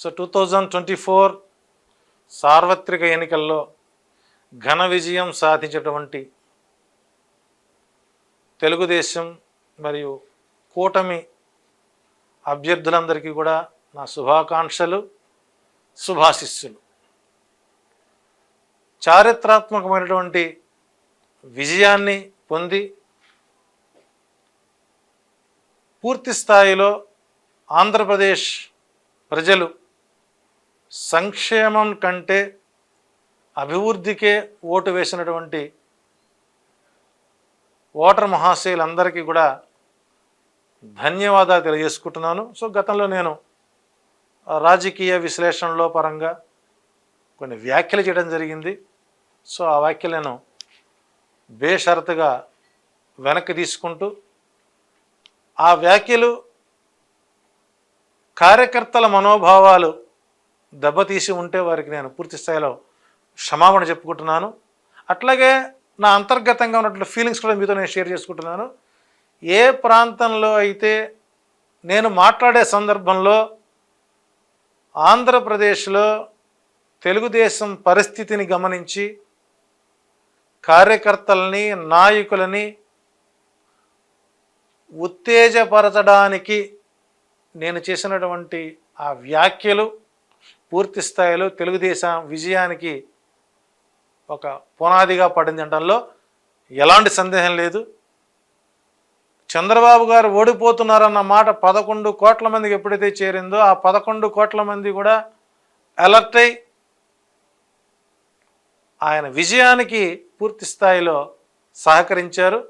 So two thousand twenty four సార్వత్రిక ఎన్నికల్లో ఘన విజయం సాధించినటువంటి తెలుగుదేశం మరియు కూటమి అభ్యర్థులందరికీ కూడా నా శుభాకాంక్షలు శుభాశిస్సులు. చారిత్రాత్మకమైనటువంటి విజయాన్ని పొంది పూర్తి స్థాయిలో ఆంధ్రప్రదేశ్ ప్రజలు సంక్షేమం కంటే అభివృద్ధికే ఓటు వేసినటువంటి ఓటర్ మహాశయులందరికీ కూడా ధన్యవాదాలు తెలియజేసుకుంటున్నాను. సో గతంలో నేను రాజకీయ విశ్లేషణలో పరంగా కొన్ని వ్యాఖ్యలు చేయడం జరిగింది. సో ఆ వ్యాఖ్యలు నేను బేషరతుగా వెనక్కి తీసుకుంటూ ఆ వ్యాఖ్యలు కార్యకర్తల మనోభావాలు దెబ్బతీసి ఉంటే వారికి నేను పూర్తి స్థాయిలో క్షమాపణ చెప్పుకుంటున్నాను. అట్లాగే నా అంతర్గతంగా ఉన్నటువంటి ఫీలింగ్స్ కూడా మీతో నేను షేర్ చేసుకుంటున్నాను. ఏ ప్రాంతంలో అయితే నేను మాట్లాడే సందర్భంలో ఆంధ్రప్రదేశ్లో తెలుగుదేశం పరిస్థితిని గమనించి కార్యకర్తలని నాయకులని ఉత్తేజపరచడానికి నేను చేసినటువంటి ఆ వ్యాఖ్యలు పూర్తి స్థాయిలో తెలుగుదేశం విజయానికి ఒక పునాదిగా పడింది అనడంలో ఎలాంటి సందేహం లేదు. చంద్రబాబు గారు ఓడిపోతున్నారన్న మాట పదకొండు కోట్ల మందికి ఎప్పుడైతే చేరిందో ఆ పదకొండు కోట్ల మంది కూడా అలర్ట్ అయి ఆయన విజయానికి పూర్తి స్థాయిలో సహకరించారు.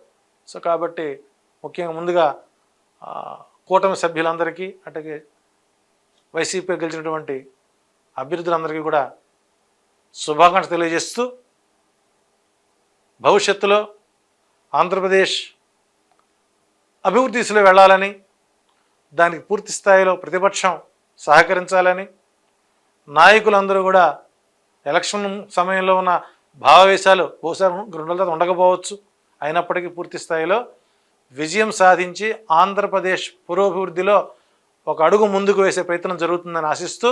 సో కాబట్టి ముఖ్యంగా ముందుగా కూటమి సభ్యులందరికీ అట్లాగే వైసీపీ గెలిచినటువంటి అభ్యర్థులందరికీ కూడా శుభాకాంక్షలు తెలియజేస్తూ భవిష్యత్తులో ఆంధ్రప్రదేశ్ అభివృద్ధి దిశలో వెళ్ళాలని దానికి పూర్తి స్థాయిలో ప్రతిపక్షం సహకరించాలని నాయకులందరూ కూడా ఎలక్షన్ సమయంలో ఉన్న భావవేశాలు బహుశా రెండు రోజుల ఉండకపోవచ్చు. అయినప్పటికీ పూర్తి స్థాయిలో విజయం సాధించి ఆంధ్రప్రదేశ్ పురోభివృద్ధిలో ఒక అడుగు ముందుకు వేసే ప్రయత్నం జరుగుతుందని ఆశిస్తూ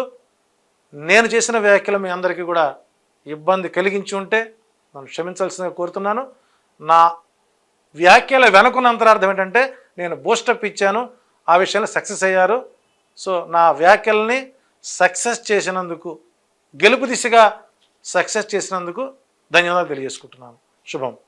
నేను చేసిన వ్యాఖ్యలు మీ అందరికీ కూడా ఇబ్బంది కలిగించి ఉంటే నన్ను క్షమించాల్సిందిగా కోరుతున్నాను. నా వ్యాఖ్యల వెనుకున్న అంతరార్థం ఏంటంటే నేను బూస్టప్ ఇచ్చాను ఆ విషయంలో సక్సెస్ అయ్యారు. సో నా వ్యాఖ్యల్ని సక్సెస్ చేసినందుకు గెలుపు దిశగా సక్సెస్ చేసినందుకు ధన్యవాదాలు తెలియజేసుకుంటున్నాను. శుభం.